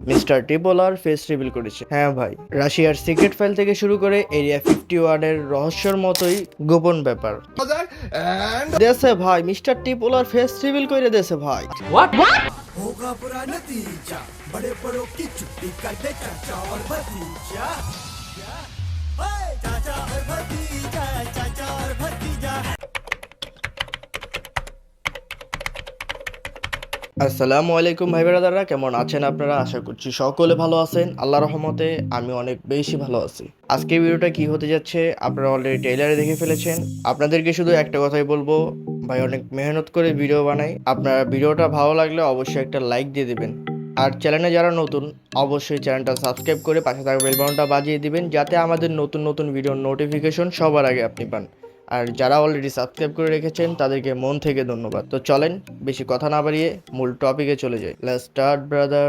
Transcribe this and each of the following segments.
Mister টিপোলার face reveal করেছে। হ্যাঁ ভাই রাশিয়ার সিক্রেট ফাইল থেকে শুরু করে এরিয়া ফিফটি ওয়ানের রহস্যর মতোই গোপন ব্যাপার। দেশে ভাই মিস্টার টিপোলার ফেস রিভিল করে দেশে ভাই। होगा আসসালামু আলাইকুম ভাই ব্রাদাররা, কেমন আছেন আপনারা? আশা করছি সকলে ভালো আছেন। আল্লাহ রহমতে আমি অনেক বেশি ভালো আছি। আজকে ভিডিওটা কি হতে যাচ্ছে, আপনারা অলরেডি ট্রেলারে দেখে ফেলেছেন। আপনাদেরকে শুধু একটা কথাই বলব, ভাই অনেক মেহনত করে ভিডিও বানাই। আপনার ভিডিওটা ভালো লাগলে অবশ্যই একটা লাইক দিয়ে দিবেন। আর চ্যানেলে যারা নতুন, অবশ্যই চ্যানেলটা সাবস্ক্রাইব করে পাশে থাকা বেল বাটনটা বাজিয়ে দিবেন, যাতে আমাদের নতুন নতুন ভিডিওর নোটিফিকেশন সবার আগে আপনি পান। আর যারা অলরেডি সাবস্ক্রাইব করে রেখেছেন তাদেরকে মন থেকে ধন্যবাদ। তো চলেন বেশি কথা না বাড়িয়ে মূল টপিকে চলে যাই। লেটস স্টার্ট ব্রাদার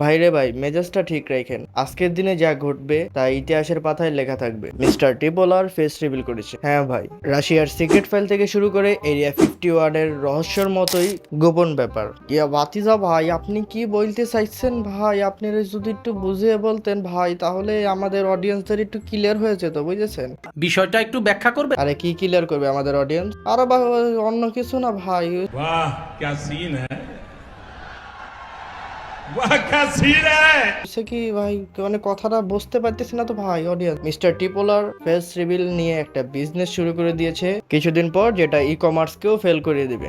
ভাইরে ভাই মেজাজটা ঠিক রাখেন আজকের দিনে যা ঘটবে তা ইতিহাসের পাতায় লেখা থাকবে। মিস্টার টিপোলার ফেস রিভিল করেছে। হ্যাঁ ভাই রাশিয়ার সিক্রেট ফাইল থেকে শুরু করে এরিয়া ফিফটি ওয়ানের রহস্যর মতোই গোপন ব্যাপার। ইয়া বাতিজা ভাই আপনি কি বলতে চাইছেন? ভাই আপনারা যদি একটু বুঝিয়ে বলতেন ভাই তাহলে আমাদের অডিয়েন্সদের একটু ক্লিয়ার হয়ে যেত বুঝেছেন? বিষয়টা একটু ব্যাখ্যা করবে? আরে কি ক্লিয়ার করবে আমাদের অডিয়েন্স আরে অন্য কিছু না ভাই। বাহ সিন হ্যাঁ? সে কি ভাই মানে কথাটা বুঝতে পারতেছি না তো ভাই অডিয়েন্স মিস্টার টিপোলার ফেস রিভিল নিয়ে একটা বিজনেস শুরু করে দিয়েছে কিছুদিন পর যেটা ই কমার্স কমার্সকেও ফেল করিয়ে দিবে।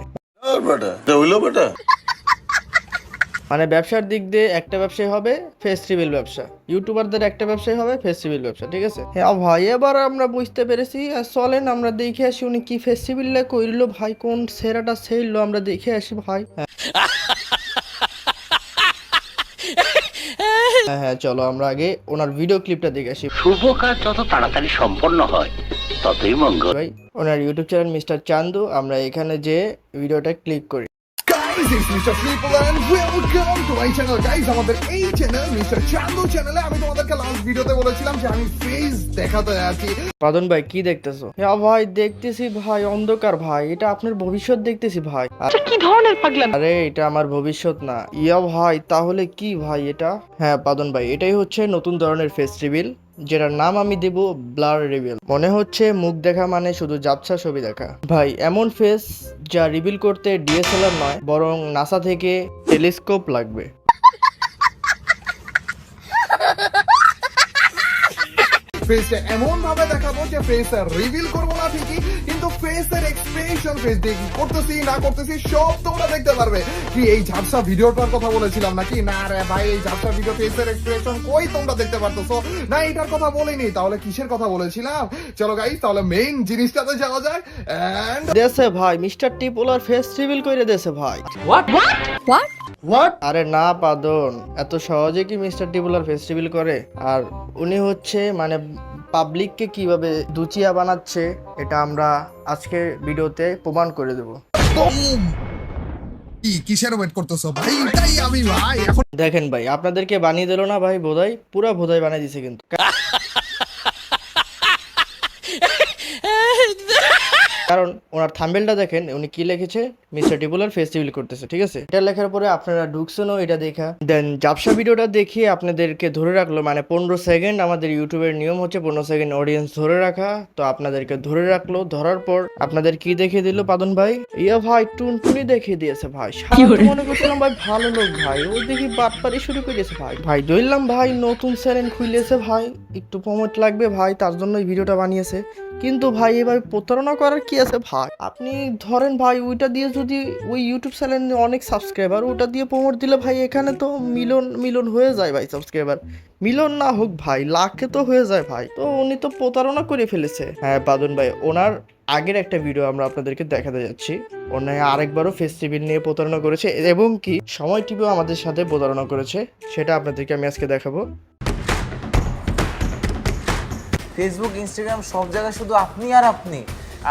মানে ব্যবসার দিক দিয়ে একটা ব্যবসায় হবে ফেস রিভিল ব্যবসা। ইউটিউবারদের একটা ব্যবসায় হবে ফেস রিভিল ব্যবসা ঠিক আছে? হ্যাঁ ভাই এবার আমরা বুঝতে পেরেছি আর চলেন আমরা দেখে আসি উনি কি ফেস রিভিলটা করল ভাই কোন সেরাটা সেইলো আমরা দেখে আসি ভাই। হ্যাঁ হ্যাঁ চলো আমরা আগে ওনার ভিডিও ক্লিপটা দেখে আসি। শুভ কাজ যত তাড়াতাড়ি সম্পন্ন হয় ততই মঙ্গল। ভাই ওনার ইউটিউব চ্যানেল মিস্টার চান্দু আমরা এখানে যে ভিডিওটা ক্লিক করি। Guys it's Mr. People and welcome to my channel. Guys আমাদের এই চ্যানেল মিস্টার চান্দু চ্যানেলে আমি তোমাদেরকে লাস্ট ভিডিওতে বলেছিলাম যে আমি ফেস দেখাতে আছি। পাদন ভাই কি দেখতেছো? হ্যাঁ ভাই দেখতেছি ভাই অন্ধকার ভাই। এটা আপনার ভবিষ্যৎ দেখতেছি ভাই। কি ধরনের পাগলাম? আরে এটা আমার ভবিষ্যৎ না। ইয়া ভাই তাহলে কি ভাই এটা? হ্যাঁ পাদন ভাই এটাই হচ্ছে নতুন ধরনের ফেস রিভিল যেটার নাম আমি দেব ব্লার রিভিল। মনে হচ্ছে মুখ দেখা মানে শুধু জাপসা ছবি দেখা। ভাই, এমন ফেস যা রিভিল করতে ডিএসএলআর নয়, বরং নাসা থেকে টেলিস্কোপ লাগবে। ফেসটা এমন ভাবে দেখাবো যে ফেস রিভিল করব না ঠিকই কিন্তু ফেসের এক্সপ্রেশন ফেস দিয়ে কি করতেছি না করতেছি সব তোমরা দেখতে পারবে। কি এই ঝাপসা ভিডিওটার কথা বলেছিলাম নাকি? না রে ভাই এই ঝাপসা ভিডিও ফেসের এক্সপ্রেশন কই তোমরা দেখতে পারতেছো? না এটার কথা বলিনি তাহলে কিসের কথা বলেছিলাম? চলো গাইস তাহলে মেইন জিনিসটাতে যাওয়া যায় এন্ড দেশে ভাই মিস্টার টিপোলার ফেস রিভিল করে দেশে ভাই। হোয়াট হোয়াট হোয়াট আরে না পাদন এত সহজে কি মিস্টার টিপোলার ফেস রিভিল করে? আর উনি হচ্ছে মানে পাবলিককে কীভাবে দুচিয়া বানাচ্ছে এটা আমরা আজকের ভিডিওতে প্রমাণ করে দেব। কি কিসের ওয়েট করতেছো ভাই? এটাই আমি ভাই এখন দেখেন ভাই আপনাদেরকে বানিয়ে দিল না ভাই বোধাই পুরা বোধাই বানিয়ে দিছে কিন্তু। কারণ ওনার থাম্বেলটা দেখেন উনি কি লিখেছে? মিস্টার টিপুলার ফেস রিভিল করতেছে ঠিক আছে? এটা লেখার পরে আপনারা ঢুকছেনও এটা দেখা। দেন জাপসা ভিডিওটা দেখিয়ে আপনাদেরকে ধরে রাখল মানে পনেরো সেকেন্ড আমাদের ইউটিউবের নিয়ম হচ্ছে পনেরো সেকেন্ড অডিয়েন্স ধরে রাখা। তো আপনাদেরকে ধরে রাখল ধরার পর আপনাদের কি দেখিয়ে দিল পাদন ভাই? ইয়া ভাই টুনটুনি দেখিয়ে দিয়েছে ভাই। মনে করছিলাম ভাই ভালো লোক ভাই। ও দেখি বাটপারি শুরু করে দিয়েছে ভাই। ভাই ধরলাম ভাই নতুন চ্যানেল খুলেছে ভাই। একটু প্রমোট লাগবে ভাই তার জন্য এই ভিডিওটা বানিয়েছে। কিন্তু ভাই এভাবে প্রতারণা করার কি আছে ভাই? আপনি ধরেন ভাই ওইটা দিয়ে যদি ওই ইউটিউব চ্যানেলে অনেক সাবস্ক্রাইবার ওটা দিয়ে প্রমোট দিলে ভাই এখানে তো মিলন মিলন হয়ে যায় ভাই সাবস্ক্রাইবার মিলন না হোক ভাই লাখে তো হয়ে যায় ভাই। তো উনি তো প্রতারণা করে ফেলেছে। হ্যাঁ পাদন ভাই ওনার আগের একটা ভিডিও আমরা আপনাদেরকে দেখাতে যাচ্ছি। ওনার আরেকবারও ফেস্টিভ্যাল নিয়ে প্রতারণা করেছে এবং কি সময় টিভিও আমাদের সাথে প্রতারণা করেছে সেটা আপনাদেরকে আমি আজকে দেখাবো। ফেসবুক ইনস্টাগ্রাম সব জায়গায় শুধু আপনি আর আপনি।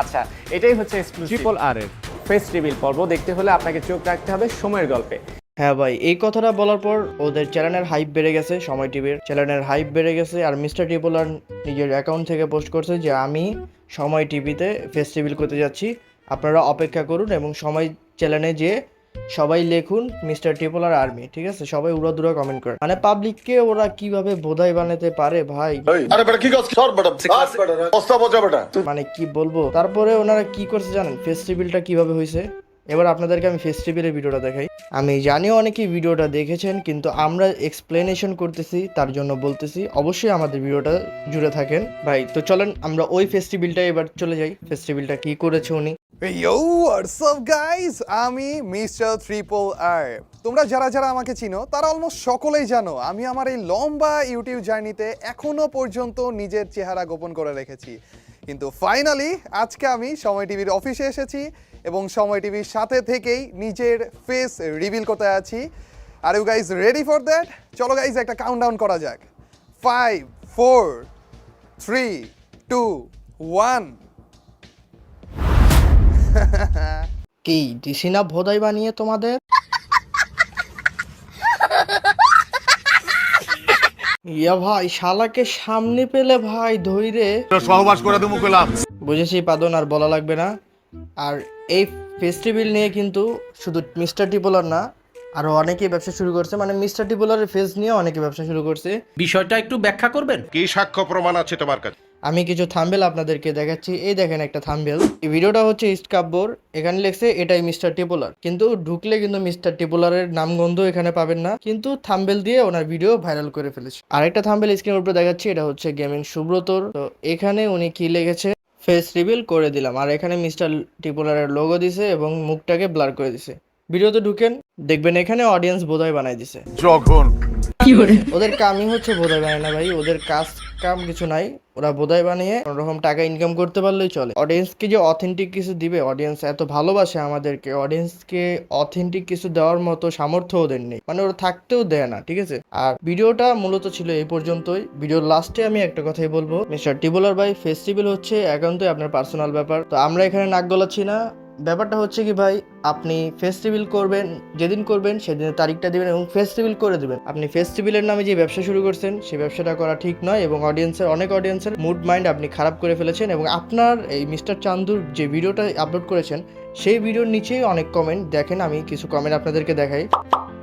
আচ্ছা এটাই হচ্ছে ট্রিপল আর এর। ফেস রিভিল পর্ব। দেখতে হলে আপনাকে চোখ রাখতে হবে সময়ের গল্পে। হ্যাঁ ভাই, এই কথাটা বলার পর ওদের চ্যানেলের হাইপ বেড়ে গেছে, সময় টিভির চ্যানেলের হাইপ বেড়ে গেছে, আর মিস্টার টিপোলার নিজের অ্যাকাউন্ট থেকে পোস্ট করছে যে, আমি সময় টিভিতে ফেস্টিভ্যাল করতে যাচ্ছি, আপনারা অপেক্ষা করুন এবং সময় চ্যানেলে যেয়ে সবাই লেখুন মিস্টার টিপোলার আর্মি ঠিক আছে? সবাই উড়া দুরা কমেন্ট করে মানে পাবলিককে ওরা কীভাবে বোধাই বানাতে পারে ভাই? আরে বেটা কি মানে কি বলব? তারপরে ওনারা কি করছে জানেন? ফেস্টিভ্যালটা কীভাবে হয়েছে এবার আপনাদেরকে আমি ফেস্টিভ্যালের ভিডিওটা দেখাই। আমি জানি অনেকেই ভিডিওটা দেখেছেন, কিন্তু আমরা এক্সপ্লেনেশন করতেছি, তার জন্য বলতেছি, অবশ্যই আমাদের ভিডিওটা জুড়ে থাকেন। ভাই, তো চলেন আমরা ওই ফেস্টিভ্যালটা এবার চলে যাই। ফেস্টিভ্যালটা কি করেছে উনি? গাইস আমি মিস্টার ট্রিপল আর তোমরা যারা যারা আমাকে চিনো, তারা অলমোস্ট সকলেই জানো, আমি আমার এই লম্বা ইউটিউব জার্নিতে এখনও পর্যন্ত নিজের চেহারা গোপন করে রেখেছি। কিন্তু ফাইনালি আজকে আমি সময় টিভির অফিসে এসেছি এবং সময় টিভির সাথে থেকেই নিজের ফেস রিভিল করতে আছি are you guys ready for that চলো গাইজ একটা কাউন্টডাউন করা যাক। Five four three two one কি দিছি না ভোদাই বানিয়ে তোমাদের? ইয়া ভাই শালাকে সামনে পেলে ভাই ধৈরে। সহবাস করে দেবো পেলাম বুঝেছি পাদন আর বলা লাগবে না। আর এই ফেস্টিভ্যাল নিয়ে কিন্তু শুধু মিস্টার টিপোলার না আরও অনেকেই ব্যবসা শুরু করছে। মানে মিস্টার টিপোলারের ফেস নিয়ে অনেকে ব্যবসা শুরু করছে। বিষয়টা একটু ব্যাখ্যা করবেন? কি সাক্ষ্য প্রমাণ আছে তোমার কাছে? আমি কিছু থাম্বেল আপনাদেরকে দেখাচ্ছি। এই দেখেন একটা থাম্বেল। এই ভিডিওটা হচ্ছে ইস্টকাব্বর এখানে লেখছে, এটাই মিস্টার টিপোলার। কিন্তু ঢুকলে কিন্তু মিস্টার টিপোলারের নামগন্ধ এখানে পাবেন না। কিন্তু থাম্বেল দিয়ে ওনার ভিডিও ভাইরাল করে ফেলেছে। আরেকটা থাম্বেল স্ক্রিনের উপরে দেখাচ্ছি, এটা হচ্ছে গেমিং সুব্রতর। তো এখানে উনি কি লেগেছে ফেস রিভিল করে দিলাম। আর এখানে মিস্টার টিপোলারের লোগো দিছে এবং মুখটাকে ব্লার করে দিছে। ভিডিওতে ঢুকেন, দেখবেন এখানে অডিয়েন্স বোধহয় বানাই দিছে। যখন ওদের কামই হচ্ছে বোধাই বানায় না ভাই, ওদের কাজ কাম কিছু নাই। ওরা বোধাই বানিয়ে কোনোরকম টাকা ইনকাম করতে পারলেই চলে। অডিয়েন্সকে যে অথেন্টিক কিছু দিবে অডিয়েন্স এত ভালোবাসে আমাদেরকে অডিয়েন্সকে অথেন্টিক কিছু দেওয়ার মতো সামর্থ্য ওদের নেই। মানে ওরা থাকতেও দেয় না, ঠিক আছে? আর ভিডিওটা মূলত ছিল এই পর্যন্তই। ভিডিওর লাস্টে আমি একটা কথাই বলব। মিস্টার টিবোলার ভাই ফেস্টিভ্যাল হচ্ছে একান্তই আপনার পার্সোনাল ব্যাপার। তো আমরা এখানে নাক গলাচ্ছি না। ব্যাপারটা হচ্ছে কি ভাই আপনি ফেস্টিভ্যাল করবেন যেদিন করবেন সেদিনের তারিখটা দিবেন এবং ফেস্টিভ্যাল করে দেবেন। আপনি ফেস্টিভ্যালের নামে যে ব্যবসা শুরু করছেন সেই ব্যবসাটা করা ঠিক নয় এবং অডিয়েন্সের অনেক অডিয়েন্সের মুড মাইন্ড আপনি খারাপ করে ফেলেছেন এবং আপনার এই মিস্টার চান্দুর যে ভিডিওটা আপলোড করেছেন সেই ভিডিওর নিচেই অনেক কমেন্ট দেখেন আমি কিছু কমেন্ট আপনাদেরকে দেখাই।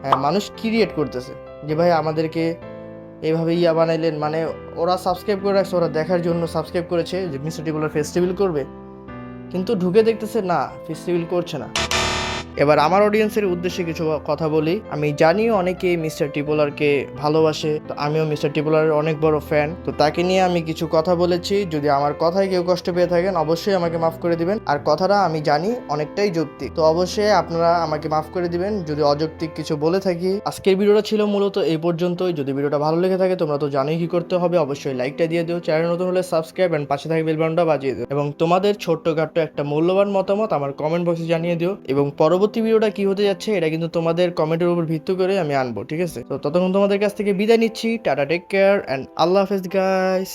হ্যাঁ, মানুষ ক্রিয়েট করতেছে যে ভাই আমাদেরকে এইভাবে ইয়া বানাইলেন। মানে ওরা সাবস্ক্রাইব করে রাখছে ওরা দেখার জন্য সাবস্ক্রাইব করেছে যে মিস্টার টিগুলার ফেস্টিভ্যাল করবে। কিন্তু ঢুকে দেখতেছে না ফেস্টিভ্যাল করছে না। এবার আমার অডিয়েন্সের উদ্দেশ্যে কিছু কথা বলি। আমি জানিও অনেকে মিস্টার টিপোলারকে ভালোবাসে, তো আমিও মিস্টার টিপোলারের অনেক বড় ফ্যান তো তাকে নিয়ে আমি কিছু কথা বলেছি। যদি আমার কথায় কেউ কষ্ট পেয়ে থাকেন, অবশ্যই আমাকে মাফ করে দিবেন। আর কথাটা আমি জানি অনেকটাই যৌক্তিক। তো অবশ্যই আপনারা আমাকে মাফ করে দিবেন। যদি অযৌক্তিক কিছু বলে থাকি, আজকের ভিডিওটা ছিল মূলত এই পর্যন্তই। যদি ভিডিওটা ভালো লেগে থাকে, তোমরা তো জানোই কি করতে হবে। অবশ্যই লাইকটা দিয়ে দিও চ্যানেল নতুন হলে সাবস্ক্রাইব এন্ড পাশে থাকে বেল বাটনটা বাজিয়ে দিও। এবং তোমাদের ছোট্টখাট্ট একটা মূল্যবান মতামত আমার কমেন্ট বক্সে জানিয়ে দিও। এবং পরবর্তী ভিডিওটা কি হতে যাচ্ছে, এটা কিন্তু তোমাদের কমেন্টের উপর ভিত্তি করে আমি আনব, ঠিক আছে? তো ততক্ষণ তোমাদের কাছ থেকে বিদায় নিচ্ছি, টাটা টেক কেয়ার অ্যান্ড আল্লাহ হাফেজ গাইস